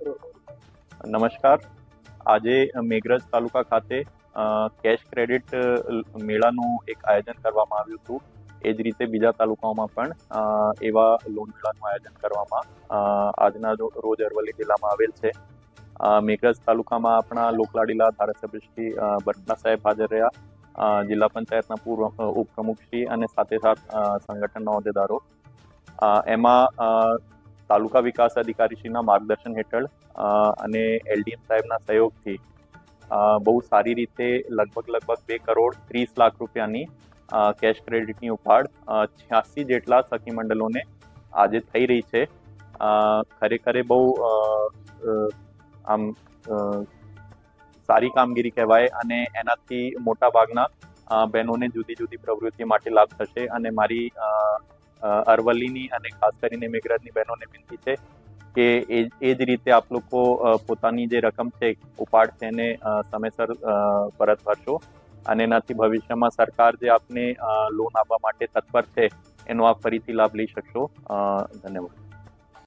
નમસ્કાર. આજે મેઘરજ તાલુકા ખાતે કેશ ક્રેડિટ મેળાનું એક આયોજન કરવામાં આવ્યું હતું. એ જ રીતે બીજા તાલુકાઓમાં પણ એવા લોન મેળાનું આયોજન કરવામાં આજના રોજ અરવલ્લી જિલ્લામાં આવેલ છે. મેઘરજ તાલુકામાં આપણા લોકલાડીલા ધારાસભ્ય શ્રી અ, સાહેબ હાજર રહ્યા. જિલ્લા પંચાયતના પૂર્વ ઉપપ્રમુખશ્રી અને સાથે સાથ સંગઠનના હોદ્દેદારો એમાં તાલુકા વિકાસ અધિકારીશ્રીના માર્ગદર્શન હેઠળ અને એલડીએમ સાહેબના સહયોગથી બહુ સારી રીતે લગભગ લગભગ બે કરોડ ત્રીસ લાખ રૂપિયાની કેશ ક્રેડિટની ઉપાડ છ્યાસી જેટલા સખી મંડળોને આજે થઈ રહી છે. ખરેખર બહુ આમ સારી કામગીરી કહેવાય અને એનાથી મોટા ભાગના બહેનોને જુદી જુદી પ્રવૃત્તિ માટે લાભ થશે અને મારી અરવલ્લીની અને ખાસ કરીને મેઘરાજની બહેનોને વિનંતી છે કે એ એ જ રીતે આપ લોકો પોતાની જે રકમ છે ઉપાડ છે એને સમયસર પરત ભરશો. અને એનાથી ભવિષ્યમાં સરકાર જે આપને લોન આપવા માટે તત્પર છે એનો આપ ફરીથી લાભ લઈ શકશો. ધન્યવાદ.